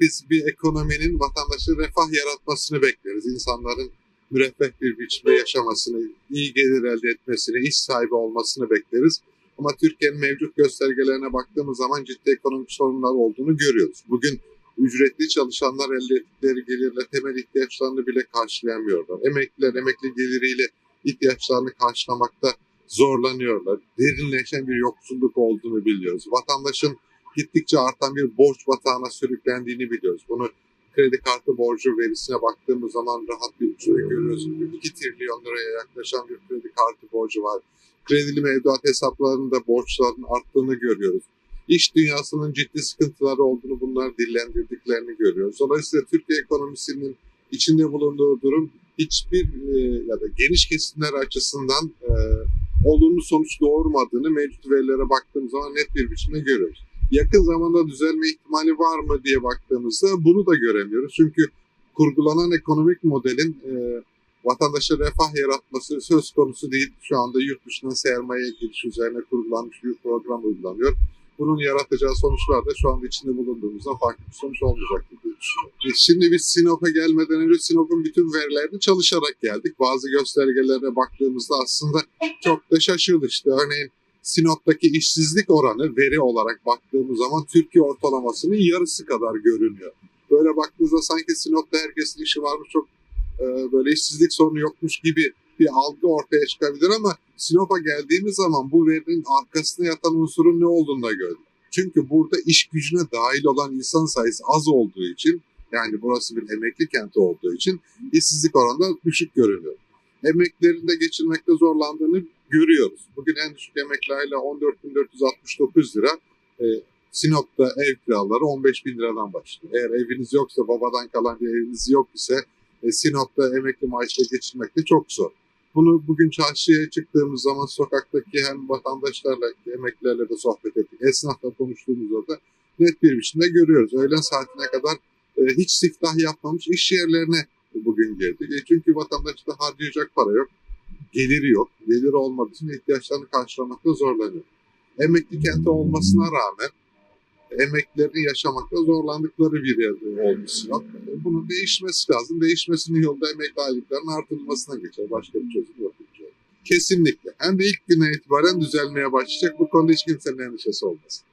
Biz bir ekonominin vatandaşı refah yaratmasını bekleriz. İnsanların müreffeh bir biçimde yaşamasını, iyi gelir elde etmesini, iş sahibi olmasını bekleriz. Ama Türkiye'nin mevcut göstergelerine baktığımız zaman ciddi ekonomik sorunlar olduğunu görüyoruz. Bugün ücretli çalışanlar elde ettikleri gelirle temel ihtiyaçlarını bile karşılayamıyorlar. Emekliler emekli geliriyle ihtiyaçlarını karşılamakta zorlanıyorlar. Derinleşen bir yoksulluk olduğunu biliyoruz. Vatandaşın gittikçe artan bir borç batağına sürüklendiğini biliyoruz. Bunu kredi kartı borcu verisine baktığımız zaman rahat bir biçimde görüyoruz. 2 trilyon liraya yaklaşan bir kredi kartı borcu var. Kredili mevduat hesaplarında borçların arttığını görüyoruz. İş dünyasının ciddi sıkıntıları olduğunu bunlar dillendirdiklerini görüyoruz. Dolayısıyla Türkiye ekonomisinin içinde bulunduğu durum hiçbir e, ya da geniş kesimler açısından e, olumlu sonuç doğurmadığını mevcut verilere baktığımız zaman net bir biçimde görüyoruz. Yakın zamanda düzelme ihtimali var mı diye baktığımızda bunu da göremiyoruz. Çünkü kurgulanan ekonomik modelin e, vatandaşa refah yaratması söz konusu değil. Şu anda yurt dışına sermaye giriş üzerine kurgulanmış bir program uygulanıyor. Bunun yaratacağı sonuçlar da şu anda içinde bulunduğumuzda farklı bir sonuç olmayacaktır diye düşünüyorum. E, Şimdi biz Sinop'a gelmeden önce Sinop'un bütün verilerini çalışarak geldik. Bazı göstergelere baktığımızda aslında çok da şaşırdık. İşte örneğin Sinop'taki işsizlik oranı veri olarak baktığımız zaman Türkiye ortalamasının yarısı kadar görünüyor. Böyle baktığınızda sanki Sinop'ta herkesin işi varmış çok e, böyle işsizlik sorunu yokmuş gibi bir algı ortaya çıkabilir ama Sinop'a geldiğimiz zaman bu verinin arkasında yatan unsurun ne olduğunu da gördük. Çünkü burada iş gücüne dahil olan insan sayısı az olduğu için yani burası bir emekli kenti olduğu için işsizlik oranı da düşük görünüyor. Emeklerin de geçirmekte zorlandığını görüyoruz. Bugün en düşük emekli aile 14.469 lira. E, Sinop'ta ev kiraları 15 bin liradan başlıyor. Eğer eviniz yoksa, babadan kalan bir eviniz yok ise e, Sinop'ta emekli maaşla geçirmek de çok zor. Bunu bugün çarşıya çıktığımız zaman sokaktaki hem vatandaşlarla, emeklilerle de sohbet ettik. Esnafla konuştuğumuzda da net bir biçimde görüyoruz. Öğlen saatine kadar e, hiç siftah yapmamış iş yerlerine bugün girdik. E, çünkü vatandaşta harcayacak para yok, geliri yok. Geliri olmadığı için ihtiyaçlarını karşılamakta zorlanıyor. Emekli kenti olmasına rağmen emeklilerin yaşamakta zorlandıkları bir yer olmuş Sinop. E, Bunun değişmesi lazım. Değişmesinin yolda emekli aylıklarının artırılmasına geçer. Başka bir çözüm yok. Kesinlikle. Hem de ilk güne itibaren düzelmeye başlayacak. Bu konuda hiç kimsenin endişesi olmasın.